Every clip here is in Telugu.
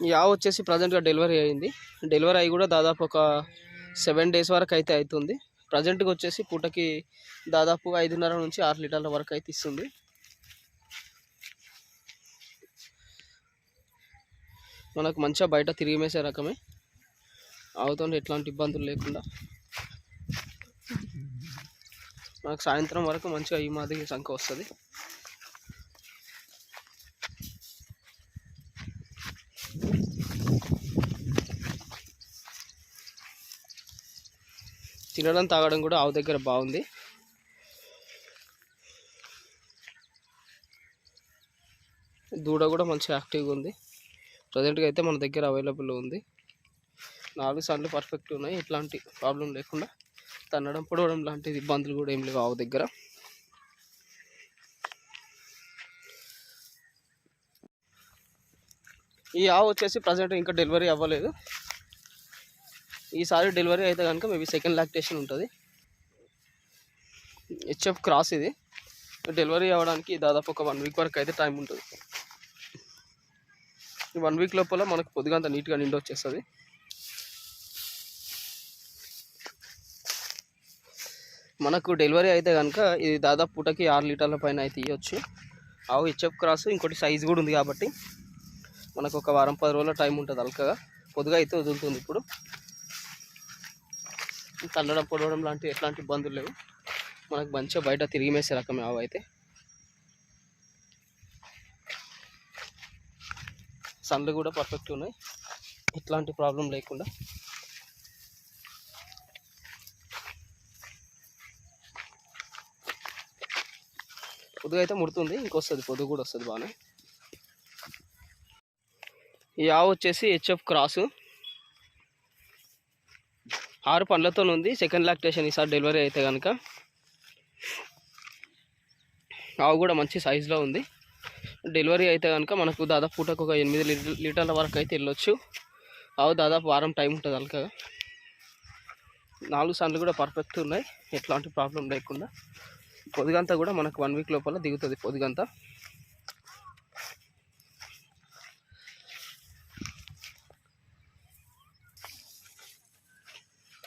ఈ ఆవు వచ్చేసి ప్రజెంట్గా డెలివరీ అయింది. డెలివరీ అయ్యి కూడా దాదాపు ఒక సెవెన్ డేస్ వరకు అయితే అవుతుంది. ప్రజెంట్గా వచ్చేసి పూటకి దాదాపు ఐదున్నర నుంచి ఆరు లీటర్ల వరకు అయితే ఇస్తుంది. మనకు మంచిగా బయట తిరిగి మేసే రకమే. ఆవుతో ఎట్లాంటి ఇబ్బందులు లేకుండా. మనకు సాయంత్రం వరకు మంచిగా ఈ మాదిరి సంఖ్య వస్తుంది. తినడం తాగడం కూడా ఆవు దగ్గర బాగుంది. దూడ కూడా మంచి యాక్టివ్గా ఉంది. ప్రజెంట్గా అయితే మన దగ్గర అవైలబుల్ ఉంది. నాలుగు సార్లు పర్ఫెక్ట్ ఉన్నాయి. ఎట్లాంటి ప్రాబ్లం లేకుండా తన్నడం పొడవడం లాంటి ఇబ్బందులు కూడా ఏం లేవు ఆవు దగ్గర. ఈ ఆవు వచ్చేసి ప్రజెంట్ ఇంకా డెలివరీ అవ్వలేదు. ఈసారి డెలివరీ అయితే కనుక మేబీ సెకండ్ లాక్టేషన్ ఉంటుంది. హెచ్ఎఫ్ క్రాస్ ఇది. డెలివరీ అవ్వడానికి దాదాపు ఒక వన్ వీక్ వరకు అయితే టైం ఉంటుంది. ఈ వన్ వీక్ లోపల మనకు పొద్దుగంత నీట్గా నిండి వచ్చేస్తుంది. మనకు డెలివరీ అయితే కనుక ఇది దాదాపు పూటకి ఆరు లీటర్ల పైన అయితే ఇవ్వచ్చు ఆవు హెచ్ఎఫ్ క్రాస్ ఇంకోటి సైజ్ కూడా ఉంది కాబట్టి మనకు ఒక వారం పది రోజుల టైం ఉంటుంది అల్కగా. పొద్దుగా అయితే వదులుతుంది ఇప్పుడు. తల్లడం పొడవడం లాంటి ఎట్లాంటి ఇబ్బందులు లేవు. మనకు మంచిగా బయట తిరిగి మేసే రకమే ఆవు అయితే. సన్లు కూడా పర్ఫెక్ట్ ఉన్నాయి. ఎట్లాంటి ప్రాబ్లం లేకుండా. పొద్దుగా అయితే ముడుతుంది ఇంకొస్తుంది పొద్దు కూడా వస్తుంది బాగానే. ఈ ఆవు వచ్చేసి హెచ్ఎఫ్ క్రాసు ఆరు పండ్లతో ఉంది. సెకండ్ లాక్టేషన్ ఈసారి డెలివరీ అయితే కనుక ఆవు కూడా మంచి సైజులో ఉంది. డెలివరీ అయితే కనుక మనకు దాదాపు పూటకు ఒక ఎనిమిది లీటర్ లీటర్ల వరకు అయితే వెళ్ళొచ్చు. ఆవు దాదాపు వారం టైం ఉంటుంది అలకగా. నాలుగు సార్లు కూడా పర్ఫెక్ట్ ఉన్నాయి. ఎట్లాంటి ప్రాబ్లం లేకుండా. పొదిగంతా కూడా మనకు వన్ వీక్ లోపల దిగుతుంది పొదిగంతా.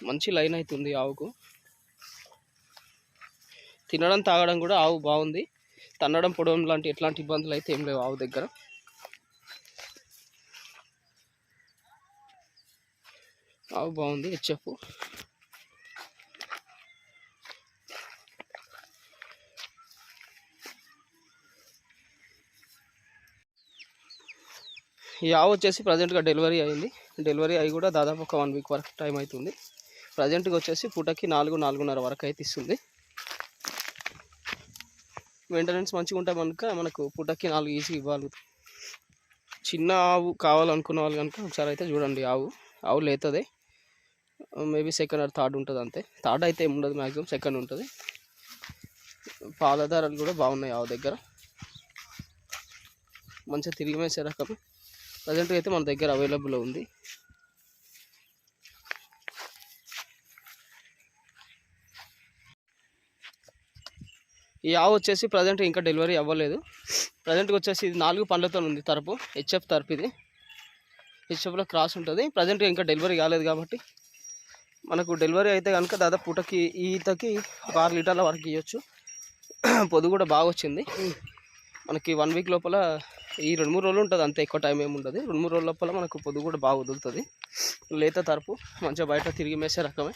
మంచి లైన్ అవుతుంది ఆవుకు. తినడం తాగడం కూడా ఆవు బాగుంది. తన్నడం పొడవడం లాంటి ఎట్లాంటి ఇబ్బందులు అయితే ఏం లేవు ఆవు దగ్గర. ఆవు బాగుంది హెచ్ఎఫ్. ఈ ఆవు వచ్చేసి ప్రజెంట్గా డెలివరీ అయింది. డెలివరీ అయ్యి కూడా దాదాపు ఒక వన్ వీక్ వరకు టైం అవుతుంది. ప్రజెంట్గా వచ్చేసి పూటకి నాలుగు నాలుగున్నర వరకు అయితే ఇస్తుంది. మెయింటెనెన్స్ మంచిగా ఉంటే కనుక మనకు పూటకి నాలుగు ఈజీ ఇవ్వాలి. చిన్న ఆవు కావాలనుకున్న వాళ్ళు కనుక ఒకసారి అయితే చూడండి ఆవు. ఆవు లేతుంది. మేబీ సెకండ్ ఆర్ థర్డ్ ఉంటుంది అంతే. థర్డ్ అయితే ఏమి ఉండదు మ్యాక్సిమం సెకండ్ ఉంటుంది. పాలధారాలు ధరలు కూడా బాగున్నాయి ఆవు దగ్గర. మంచిగా తిరిగి మేసే రకం. ప్రజెంట్గా అయితే మన దగ్గర అవైలబుల్ ఉంది. ఈ ఆవు వచ్చేసి ప్రజెంట్ ఇంకా డెలివరీ అవ్వలేదు. ప్రజెంట్కి వచ్చేసి ఇది నాలుగు పండ్లతో ఉంది తరపు హెచ్ఎఫ్ తరపు ఇది. హెచ్ఎఫ్లో క్రాస్ ఉంటుంది. ప్రజెంట్గా ఇంకా డెలివరీ కాలేదు కాబట్టి మనకు డెలివరీ అయితే కనుక దాదాపు పూటకి ఈతకి ఒక ఆరు లీటర్ల వరకు ఇవ్వచ్చు పొదు కూడా బాగా వచ్చింది. మనకి వన్ వీక్ లోపల ఈ రెండు మూడు రోజులు ఉంటుంది అంతే ఎక్కువ టైం ఏమి ఉండదు రెండు మూడు రోజుల లోపల మనకు పొద్దు కూడా బాగా వదులుతుంది. లేత తరపు మంచిగా బయట తిరిగి మేసే రకమే.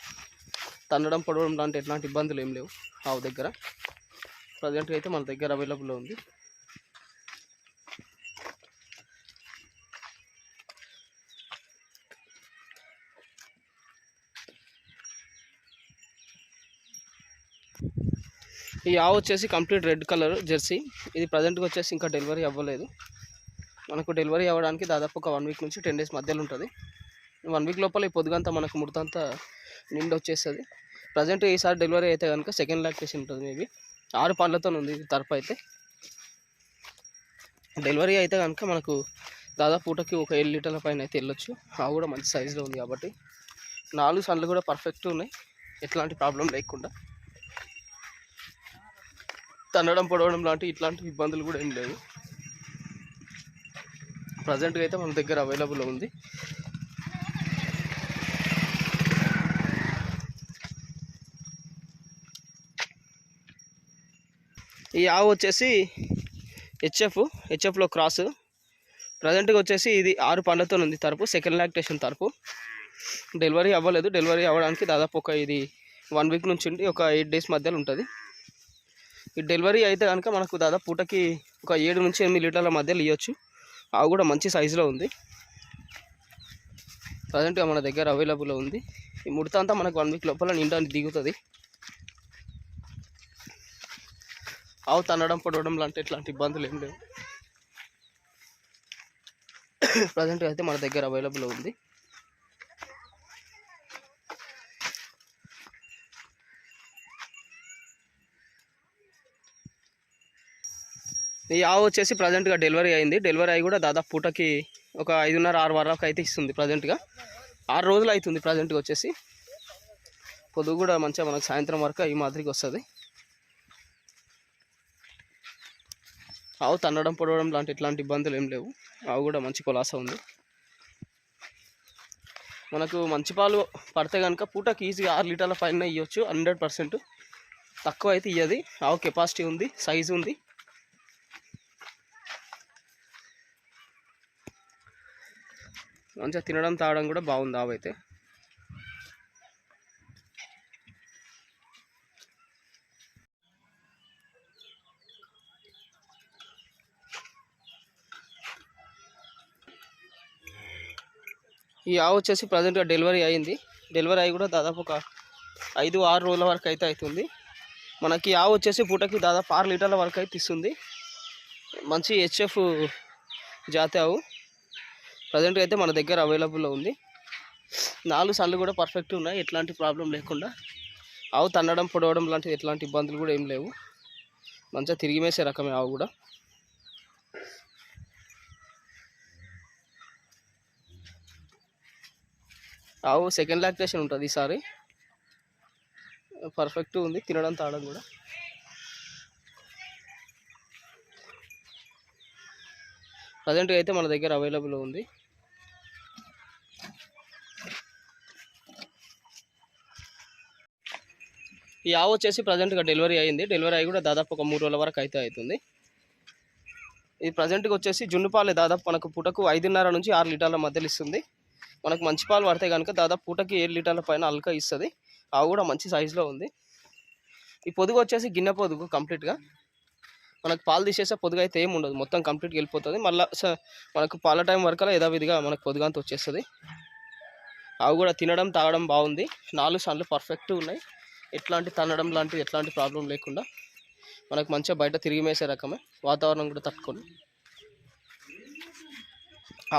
తన్నడం పొడవడం లాంటి ఎట్లాంటి ఇబ్బందులు ఏం లేవు ఆవు దగ్గర. ప్రజెంట్గా అయితే మన దగ్గర అవైలబుల్లో ఉంది. ఈ ఆవు వచ్చేసి కంప్లీట్ రెడ్ కలర్ జెర్సీ. ఇది ప్రజెంట్గా వచ్చేసి ఇంకా డెలివరీ అవ్వలేదు. మనకు డెలివరీ అవ్వడానికి దాదాపు ఒక వన్ వీక్ నుంచి టెన్ డేస్ మధ్యలో ఉంటుంది. వన్ వీక్ లోపల ఈ పొద్దుగంతా మనకు ముడతంతా నిండి వచ్చేస్తుంది ప్రజెంట్ ఈసారి డెలివరీ అయితే కనుక సెకండ్ లాక్టేషన్ ఉంటుంది మేబీ. ఆరు పండ్లతో ఉంది ఇది తరపు అయితే. డెలివరీ అయితే కనుక మనకు దాదాపు పూటకి ఒక ఏడు లీటర్ల పైన అయితే వెళ్ళొచ్చు. అవి కూడా మంచి సైజులో ఉంది కాబట్టి నాలుగు సన్లు కూడా పర్ఫెక్ట్ ఉన్నాయి. ఎట్లాంటి ప్రాబ్లం లేకుండా. తన్నడం పొడవడం లాంటి ఇట్లాంటి ఇబ్బందులు కూడా ఏం లేవు. ప్రజెంట్గా అయితే మన దగ్గర అవైలబుల్ ఉంది. ఈ ఆవు వచ్చేసి హెచ్ఎఫ్ హెచ్ఎఫ్లో క్రాస్ ప్రజెంట్గా వచ్చేసి ఇది ఆరు పండ్లతో ఉంది తరపు సెకండ్ లాక్టేషన్ తరపు డెలివరీ అవ్వలేదు. డెలివరీ అవ్వడానికి దాదాపు ఒక ఇది వన్ వీక్ నుంచి ఉండి ఒక ఎయిట్ డేస్ మధ్యలో ఉంటుంది. ఈ డెలివరీ అయితే కనుక మనకు దాదాపు పూటకి ఒక ఏడు నుంచి ఎనిమిది లీటర్ల మధ్యలో ఇవ్వచ్చు ఆవు కూడా మంచి సైజులో ఉంది. ప్రజెంట్గా మన దగ్గర అవైలబుల్ ఉంది. ఈ ముడత అంతా మనకు వన్ వీక్ లోపల నిండా దిగుతుంది. ఆవు తనడం పొడవడం లాంటి ఇట్లాంటి ఇబ్బందులు ఏం లేవు. ప్రజెంట్గా అయితే మన దగ్గర అవైలబుల్ ఉంది. ఈ ఆవు వచ్చేసి ప్రజెంట్గా డెలివరీ అయింది. డెలివరీ అయ్యి కూడా దాదాపు పూటకి ఒక ఐదున్నర ఆరు వారాలకు అయితే ఇస్తుంది ప్రజెంట్గా ఆరు రోజులు అవుతుంది ప్రజెంట్గా వచ్చేసి. పొద్దు కూడా మంచిగా మనకు సాయంత్రం వరకు ఈ మాదిరికి వస్తుంది. ఆవు తన్నడం పొడవడం లాంటి ఇట్లాంటి ఇబ్బందులు ఏం లేవు. ఆవు కూడా మంచి కులాస ఉంది. మనకు మంచి పాలు పడితే కనుక పూటకి ఈజీగా ఆరు లీటర్ల పైన ఇవ్వచ్చు హండ్రెడ్ పర్సెంట్. తక్కువ అయితే ఇయ్యది. ఆవు కెపాసిటీ ఉంది సైజు ఉంది. మంచిగా తినడం తాగడం కూడా బాగుంది ఆవు అయితే. ఈ ఆవు వచ్చేసి ప్రజెంట్గా డెలివరీ అయింది. డెలివరీ అయ్యి కూడా దాదాపు ఒక ఐదు ఆరు రోజుల వరకు అయితే అవుతుంది. మనకి ఆవు వచ్చేసి పూటకి దాదాపు ఆరు లీటర్ల వరకు అయితే ఇస్తుంది. మంచి హెచ్ఎఫ్ జాతి ఆవు. ప్రజెంట్గా అయితే మన దగ్గర అవైలబుల్లో ఉంది. నాలుగు సార్లు కూడా పర్ఫెక్ట్ ఉన్నాయి. ఎట్లాంటి ప్రాబ్లం లేకుండా ఆవు తన్నడం పొడవడం లాంటివి ఎట్లాంటి ఇబ్బందులు కూడా ఏం లేవు. మంచిగా తిరిగి మేసే రకమే ఆవు కూడా. ఆవు సెకండ్ లాక్టేషన్ ఉంటుంది ఈసారి. పర్ఫెక్ట్ ఉంది తినడం తాగడం కూడా. ప్రజెంట్గా అయితే మన దగ్గర అవైలబుల్ ఉంది. ఈ ఆవు వచ్చేసి ప్రజెంట్గా డెలివరీ అయింది. డెలివరీ అయ్యి కూడా దాదాపు ఒక మూడు రోజుల వరకు అయితే అవుతుంది. ఇది ప్రజెంట్గా వచ్చేసి జున్ను పాలు దాదాపు మనకు పూటకు ఐదున్నర నుంచి ఆరు లీటర్ల మధ్యలో ఇస్తుంది. మనకు మంచి పాలు పడితే కనుక దాదాపు పూటకి ఏడు లీటర్ల పైన అల్క ఇస్తుంది. ఆవు కూడా మంచి సైజులో ఉంది. ఈ పొదుగు వచ్చేసి గిన్నె పొదుగు కంప్లీట్గా మనకు పాలు తీసేస్తే పొదుగు అయితే ఏమి ఉండదు. మొత్తం కంప్లీట్గా వెళ్ళిపోతుంది. మళ్ళీ మనకు పాల టైం వరకల్లా యథావిధిగా మనకు పొదుగంత వచ్చేస్తుంది. ఆవు కూడా తినడం తాగడం బాగుంది. నాలుగు సార్లు పర్ఫెక్ట్ ఉన్నాయి. ఎట్లాంటి తనడం లాంటివి ఎట్లాంటి ప్రాబ్లం లేకుండా మనకు మంచిగా బయట తిరిగి మేసే రకమే. వాతావరణం కూడా తట్టుకొని.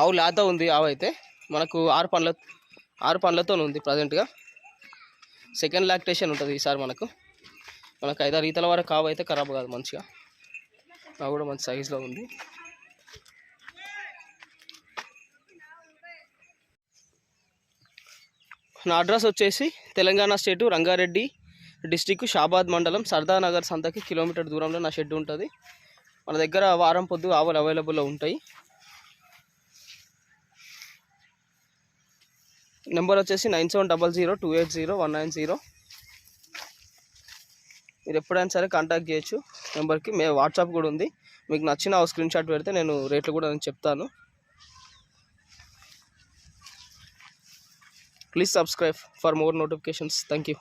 ఆవు లేత ఉంది ఆవు అయితే. మనకు ఆరు పండ్ల ఆరు పండ్లతో ఉంది ప్రజెంట్గా సెకండ్ లాక్టేషన్ ఉంటుంది ఈసారి మనకు. మనకు ఐదారు ఈతల వరకు కావు అయితే ఖరాబ్ కాదు మంచిగా. నా కూడా మంచి సైజులో ఉంది. నా అడ్రస్ వచ్చేసి తెలంగాణ స్టేటు రంగారెడ్డి డిస్టిక్ షాబాద్ మండలం సర్దానగర్ సంతకి కిలోమీటర్ దూరంలో నా షెడ్ ఉంటుంది. మన దగ్గర వారం పొద్దు ఆవులు అవైలబుల్లో ఉంటాయి. నెంబర్ వచ్చేసి nine seven double zero two eight zero one nine zero. మీరు ఎప్పుడైనా సరే కాంటాక్ట్ చేయొచ్చు నెంబర్కి. మే వాట్సాప్ కూడా ఉంది. మీకు నచ్చిన స్క్రీన్ షాట్ పెడితే నేను రేట్లు కూడా నేను చెప్తాను. Please subscribe for more notifications. Thank you.